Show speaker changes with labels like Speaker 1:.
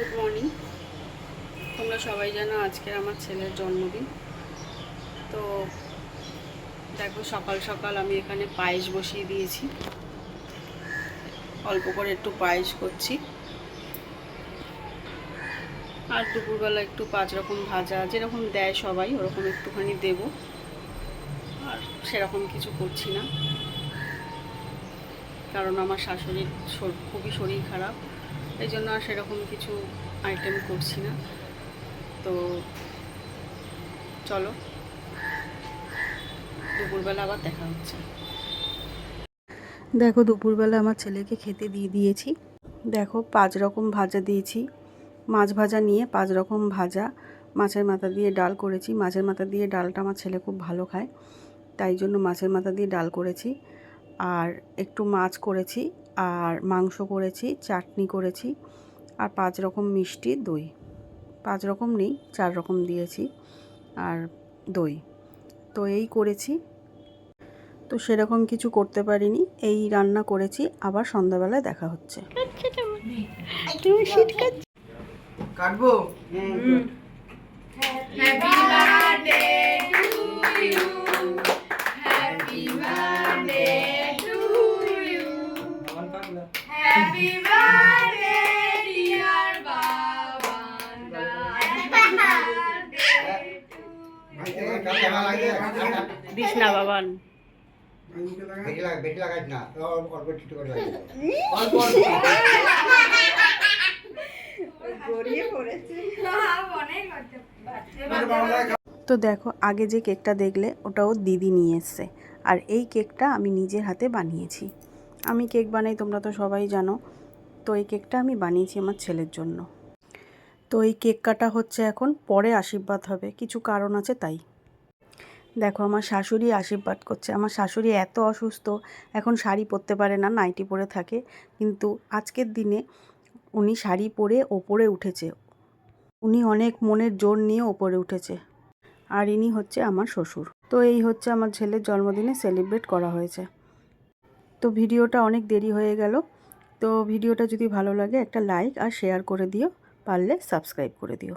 Speaker 1: Good morning তোমরা সবাই জানো আজকের আমার ছেলের জন্মদিন। তো দেখো, সকাল সকাল আমি এখানে পায়েস বসিয়ে দিয়েছি। অল্প করে একটু পায়েস করছি। আর দুপুরবেলা একটু পাঁচ রকম ভাজা, যেরকম দেয় সবাই, ওরকম একটুখানি দেব। আর সেরকম কিছু করছি না। কারণ আমার শাশুড়ির খুবই শরীর খারাপ। এই জন্য আর সেরকম কিছু আইটেম করছি না। তো চলো, দুপুরবেলা আবার দেখা হচ্ছে। দেখো, দুপুরবেলা আমার ছেলেকে খেতে দিয়ে দিয়েছি। দেখো, পাঁচ রকম ভাজা দিয়েছি। মাছ ভাজা নিয়ে পাঁচ রকম ভাজা। মাছের মাথা দিয়ে ডাল করেছি। মাছের মাথা দিয়ে ডালটা আমার ছেলে খুব ভালো খায়। তাই জন্য মাছের মাথা দিয়ে ডাল করেছি। আর একটু মাছ করেছি। আর মাংস করেছি চাটনি করেছি আর পাঁচ রকম মিষ্টি দই। পাঁচ রকম নেই চার রকম দিয়েছি আর দই। তো এই করেছি। তো সেরকম কিছু করতে পারিনি এই রান্না করেছি আবার সন্ধ্যাবেলায় দেখা হচ্ছে। বাবান
Speaker 2: লাগা না অল্প অল্প ছোট করে
Speaker 1: তো দেখো আগে যে কেকটা দেখলে ওটাও দিদি নিয়ে এসছে। আর এই কেকটা আমি নিজের হাতে বানিয়েছি। আমি কেক বানাই, তোমরা তো সবাই জানো। তো এই কেকটা আমি বানিয়েছি আমার ছেলের জন্য। তো এই কেক কাটা হচ্ছে এখন, পরে আশীর্বাদ হবে, কিছু কারণ আছে তাই। দেখো, আমার শাশুড়ি আশীর্বাদ করছে। আমার শাশুড়ি এত অসুস্থ, এখন শাড়ি পরতে পারে না, নাইটি পরে থাকে। কিন্তু আজকের দিনে উনি শাড়ি পরে ওপরে উঠেছে। উনি অনেক মনের জোর নিয়ে ওপরে উঠেছে। আর ইনি হচ্ছে আমার শ্বশুর। তো এই হচ্ছে আমার ছেলের জন্মদিনে সেলিব্রেট করা হয়েছে। তো ভিডিওটা অনেক দেরি হয়ে গেল। তো ভিডিওটা যদি ভালো লাগে একটা লাইক আর শেয়ার করে দিও। পারলে সাবস্ক্রাইব করে দিও।